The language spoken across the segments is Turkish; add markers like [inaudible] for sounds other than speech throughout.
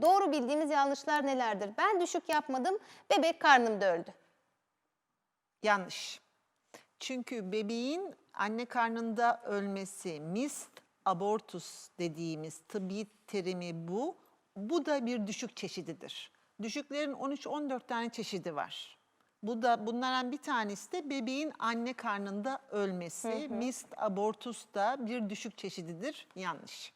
Doğru bildiğimiz yanlışlar nelerdir? Ben düşük yapmadım, bebek karnımda öldü. Yanlış. Çünkü bebeğin anne karnında ölmesi, mist abortus dediğimiz tıbbi terimi bu. Bu da bir düşük çeşididir. Düşüklerin 13-14 tane çeşidi var. Bu da bunlardan bir tanesi de bebeğin anne karnında ölmesi. Mist abortus da bir düşük çeşididir. Yanlış.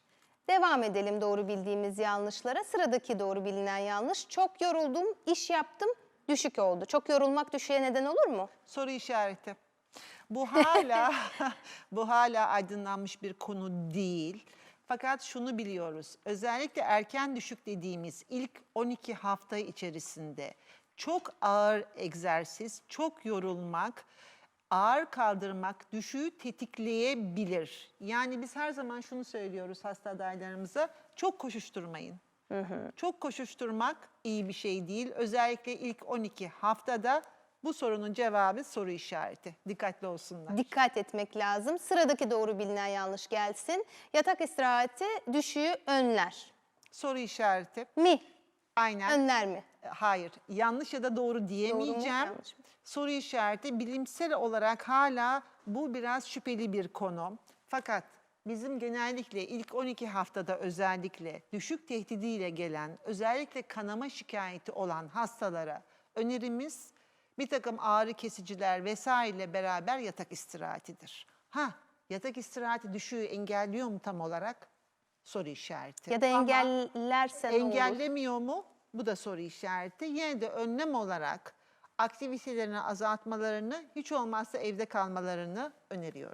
Devam edelim doğru bildiğimiz yanlışlara. Sıradaki doğru bilinen yanlış. Çok yoruldum, iş yaptım, düşük oldu. Çok yorulmak düşüğe neden olur mu? Soru işareti. Bu [laughs] hala [laughs] bu hala aydınlanmış bir konu değil. Fakat şunu biliyoruz. Özellikle erken düşük dediğimiz ilk 12 hafta içerisinde çok ağır egzersiz, çok yorulmak, ağır kaldırmak düşüğü tetikleyebilir. Yani biz her zaman şunu söylüyoruz hasta adaylarımıza. Çok koşuşturmayın. Çok koşuşturmak iyi bir şey değil. Özellikle ilk 12 haftada bu sorunun cevabı soru işareti. Dikkatli olsunlar. Dikkat etmek lazım. Sıradaki doğru bilinen yanlış gelsin. Yatak istirahati düşüğü önler Soru işareti. mi? Aynen. Önler mi? Hayır. Yanlış ya da doğru diyemeyeceğim. yanlış mı? Soru işareti bilimsel olarak hala bu biraz şüpheli bir konu. Fakat bizim genellikle ilk 12 haftada özellikle düşük tehdidiyle gelen, özellikle kanama şikayeti olan hastalara önerimiz bir takım ağrı kesiciler vesaireyle beraber yatak istirahatidir. Ha, yatak istirahati düşüğü engelliyor mu tam olarak? Soru işareti. Ya da Ama- engellerse ne olur? Engellemiyor mu? Bu da soru işareti. Yine de önlem olarak aktivitelerini azaltmalarını, hiç olmazsa evde kalmalarını öneriyorum.